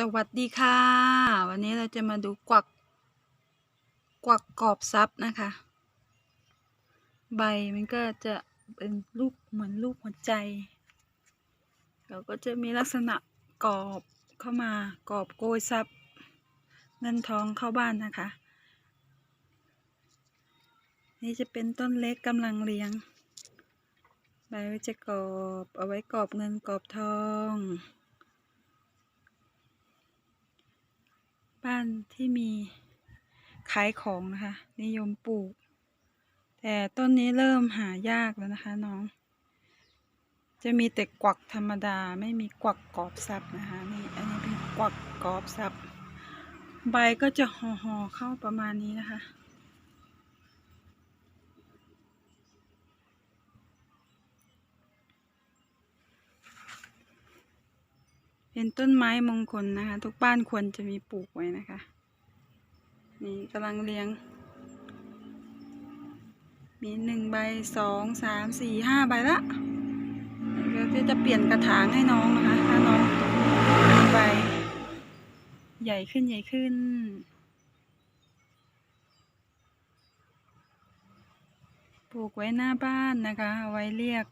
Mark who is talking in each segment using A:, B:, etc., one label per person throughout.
A: สวัสดีค่ะ วันนี้เราจะมาดูกวัก กวักกรอบซับนะคะ ใบมันก็จะเป็นรูปเหมือนรูปหัวใจแล้วก็จะมีลักษณะกรอบเข้ามากรอบโกยซับเงินทองเข้าบ้านนะคะ นี่จะเป็นต้นเล็กกำลังเลี้ยง ใบไว้จะกรอบเอาไว้กรอบเงินกรอบทอง บ้านที่มีขายของนะคะ นิยมปลูก แต่ต้นนี้เริ่มหายากแล้วนะคะน้อง จะมีแต่กวักธรรมดาไม่มีกวักกรอบซับนะคะนี่อันนี้เป็นกวักกรอบซับใบก็จะห่อห่อๆเข้าประมาณนี้นะคะ เป็นต้นไม้มงคลนะคะ ทุกบ้านควรจะมีปลูกไว้นะคะ นี่กำลังเลี้ยง มีหนึ่งใบสองสามสี่ห้าใบละเดี๋ยวจะเปลี่ยนกระถางให้น้องนะคะ ถ้าน้องมีใบ ใหญ่ขึ้นใหญ่ขึ้นปลูกไว้หน้าบ้านนะคะเอาไว้เรียก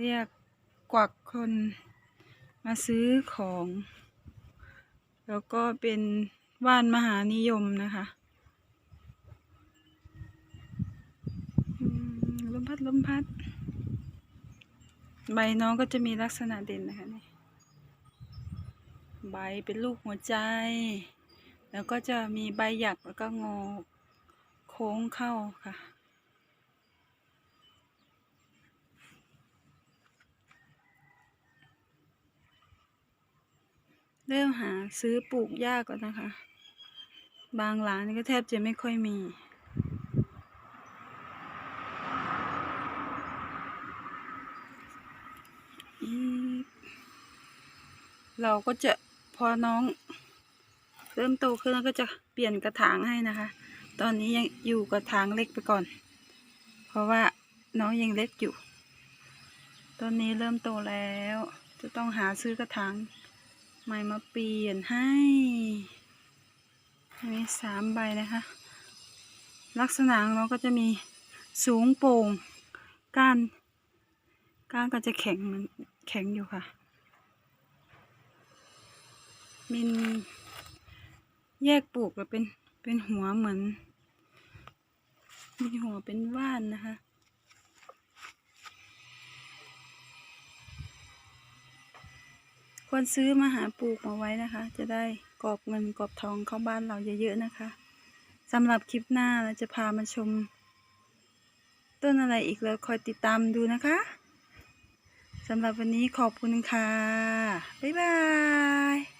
A: เรียกกวักคน มาซื้อของ แล้วก็เป็นว่านมหานิยมนะคะอืมลมพัดลมพัด ใบน้องก็จะมีลักษณะเด่นนะคะนี่ใบเป็นลูกหัวใจ แล้วก็จะมีใบหยักแล้วก็งอโค้งเข้าค่ะ เริ่มหาซื้อปลูกยากแล้วนะคะ บางร้านก็แทบจะไม่ค่อยมี เราก็จะพอน้อง เริ่มโตขึ้นแล้วก็จะเปลี่ยนกระถางให้นะคะ ตอนนี้ยังอยู่กระถางเล็กไปก่อน เพราะว่าน้องยังเล็กอยู่ ตอนนี้เริ่มโตแล้ว จะต้องหาซื้อกระถาง ใหม่มาเปลี่ยนให้มีสามใบนะคะ ลักษณะของเราก็จะมีสูงโปร่งก้าน ก้านก็จะแข็งเหมือนแข็งอยู่ค่ะ มินแยกปลูกแล้วเป็นเป็นหัวเหมือน มีหัวเป็นว่านนะคะ ควรซื้อมาหาปลูกมาไว้นะคะ จะได้กอบเงินกอบทองเข้าบ้านเราเยอะๆนะคะสำหรับคลิปหน้าเราจะพามาชม ต้นอะไรอีกแล้วคอยติดตามดูนะคะสำหรับวันนี้ขอบคุณค่ะ บ๊ายบาย